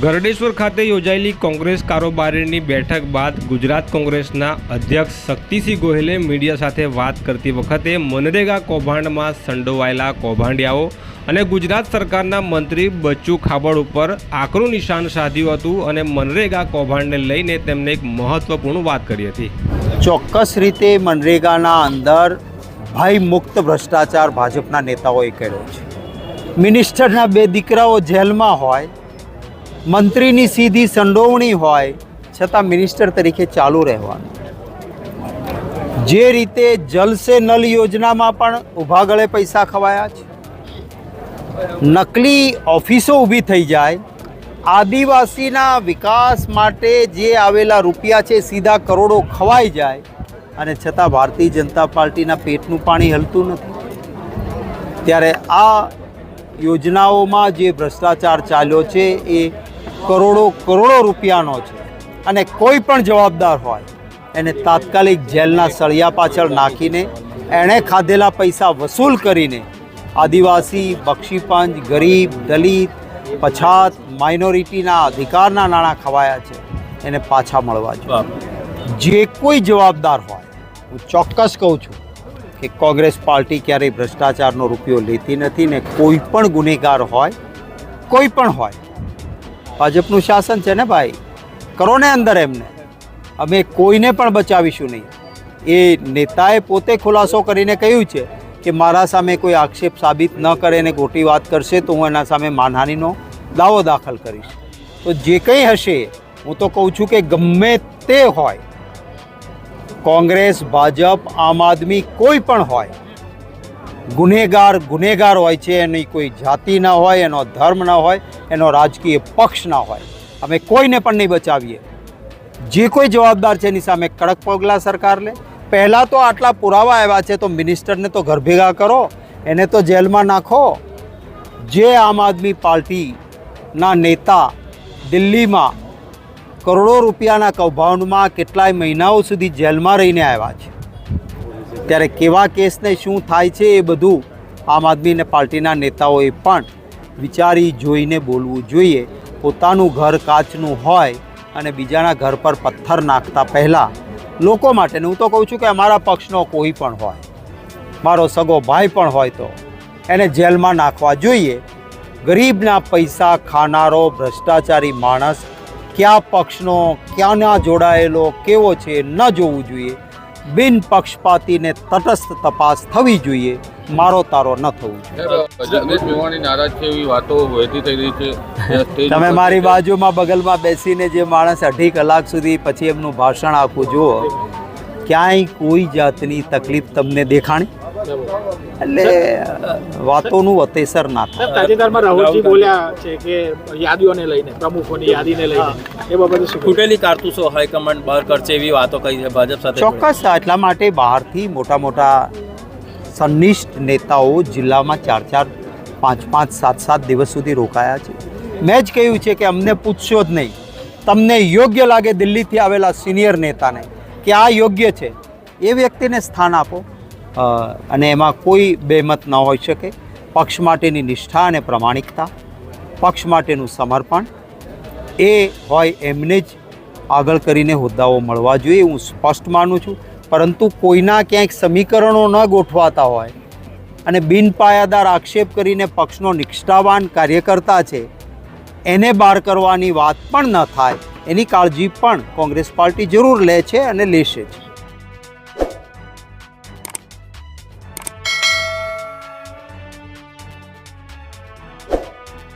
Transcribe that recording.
ગરડેશ્વર ખાતે યોજાયેલી કોંગ્રેસ કારોબારીની બેઠક બાદ ગુજરાત કોંગ્રેસના અધ્યક્ષ શક્તિસિંહ ગોહિલે મીડિયા સાથે વાત કરતી વખતે મનરેગા કૌભાંડમાં સંડોવાયેલા કૌભાંડિયાઓ અને ગુજરાત સરકારના મંત્રી બચ્ચુ ખાબડ ઉપર આકરું નિશાન સાધ્યું હતું અને મનરેગા કૌભાંડને લઈને તેમને એક મહત્વપૂર્ણ વાત કરી હતી. ચોક્કસ રીતે મનરેગાના અંદર ભય મુક્ત ભ્રષ્ટાચાર ભાજપના નેતાઓએ કર્યો છે. મિનિસ્ટરના બે દીકરાઓ જેલમાં હોય મંત્રીની સીધી સંડોવણી હોય, છતાં મિનિસ્ટર તરીકે ચાલુ રહેવાનું. જે રીતે જલસે નલ યોજનામાં પણ ઊભા ગળે પૈસા ખવાયા છે. નકલી ઓફિસો ઊભી થઈ જાય. આદિવાસીના વિકાસ માટે જે આવેલા રૂપિયા છે, સીધા કરોડો ખવાઈ જાય. અને છતાં ભારતીય જનતા પાર્ટીના પેટનું પાણી હલતું નથી. ત્યારે આ યોજનાઓમાં જે ભ્રષ્ટાચાર ચાલ્યો છે, એ કરોડો કરોડો રૂપિયાનો છે. અને કોઈ પણ જવાબદાર હોય એને તાત્કાલિક જેલના સળિયા પાછળ નાખીને એણે ખાધેલા પૈસા વસૂલ કરીને આદિવાસી બક્ષીપંચ ગરીબ દલિત પછાત માઇનોરિટીના અધિકારના નાણાં ખવાયા છે એને પાછા મળવા જોઈએ. જે કોઈ જવાબદાર હોય હું ચોક્કસ કહું છું કે કોંગ્રેસ પાર્ટી ક્યારેય ભ્રષ્ટાચારનો રૂપિયો લેતી નથી ને કોઈ પણ ગુનેગાર હોય કોઈ પણ હોય ભાજપનું શાસન છે ને ભાઈ? કરો ને અંદર એમને. અમે કોઈને પણ બચાવીશું નહીં. એ નેતાએ પોતે ખુલાસો કરીને કહ્યું છે કે મારા સામે કોઈ આક્ષેપ સાબિત ન કરે ને ખોટી વાત કરશે તો હું એના સામે માનહાનિનો દાવો દાખલ કરીશ. તો જે કંઈ હશે, હું તો કહું છું કે ગમે તે હોય, કોંગ્રેસ, ભાજપ, આમ આદમી કોઈ પણ હોય ગુનેગાર ગુનેગાર હોય છે, એની કોઈ જાતિ ના હોય, એનો ધર્મ ના હોય, એનો રાજકીય પક્ષ ના હોય. અમે કોઈને પણ નહીં બચાવીએ. જે કોઈ જવાબદાર છે એની સામે કડક પગલાં સરકાર લે. પહેલાં તો આટલા પુરાવા આવ્યા છે, તો મિનિસ્ટરને તો ઘર ભેગા કરો, એને તો જેલમાં નાખો. જે આમ આદમી પાર્ટીના નેતા દિલ્હીમાં કરોડો રૂપિયાના કૌભાંડમાં કેટલાય મહિનાઓ સુધી જેલમાં રહીને આવ્યા છે. ત્યારે કેવા કેસને શું થાય છે એ બધું આમ આદમી પાર્ટીના નેતાઓએ પણ વિચારી જોઈને બોલવું જોઈએ. પોતાનું ઘર કાચનું હોય અને બીજાના ઘર પર પથ્થર નાખતા પહેલાં લોકો માટે હું તો કહું છું કે અમારા પક્ષનો કોઈ પણ હોય, મારો સગો ભાઈ પણ હોય તો એને જેલમાં નાખવા જોઈએ. ગરીબના પૈસા ખાનારો, ભ્રષ્ટાચારી માણસ કયા પક્ષનો, ક્યાંના જોડાયેલો, કેવો છે, ન જોવું જોઈએ. બિન પક્ષપાતીને તટસ્થ તપાસ થવી જોઈએ. મારો તારો ન થવું જોઈએ. નારાજ છે એવી વાતો વહેતી થઈ રહી છે. તમે મારી બાજુમાં બગલમાં બેસીને જે માણસ અઢી કલાક સુધી પછી એમનું ભાષણ આખું જુઓ ક્યાંય કોઈ જાતની તકલીફ તમને દેખાણી? એટલે વાતોનું વતેસર ના થાય. તાજેતરમાં રાહુલજી બોલ્યા છે કે યાદીઓને લઈને પ્રમુખોની યાદીને લઈને એ બાબતે શું કહેવું? કારતૂસો હાઈકમાન્ડ બહાર કરશે એવી વાતો કહી છે ભાજપ સાથે. ચોક્કસ એટલા માટે બહારથી મોટા મોટા સંનિષ્ઠ નેતાઓ જિલ્લામાં ચાર ચાર પાંચ પાંચ સાત સાત દિવસ સુધી રોકાયા છે. મેં જ કહ્યું છે કે અમને પૂછશો જ નહીં. તમને યોગ્ય લાગે દિલ્હીથી આવેલા સિનિયર નેતાને કે આ યોગ્ય છે? એ વ્યક્તિને સ્થાન આપો. અને એમાં કોઈ બેમત ન હોઈ શકે. પક્ષ માટેની નિષ્ઠા અને પ્રમાણિકતા, પક્ષ માટેનું સમર્પણ, એ હોય એમને જ આગળ કરીને હોદ્દાઓ મળવા જોઈએ હું સ્પષ્ટ માનું છું. પરંતુ કોઈના ક્યાંક સમીકરણો ન ગોઠવાતા હોય અને બિનપાયાદાર આક્ષેપ કરીને પક્ષનો નિષ્ઠાવાન કાર્યકર્તા છે, એને બહાર કરવાની વાત પણ ન થાય. એની કાળજી પણ કોંગ્રેસ પાર્ટી જરૂર લે છે અને લેશે જ.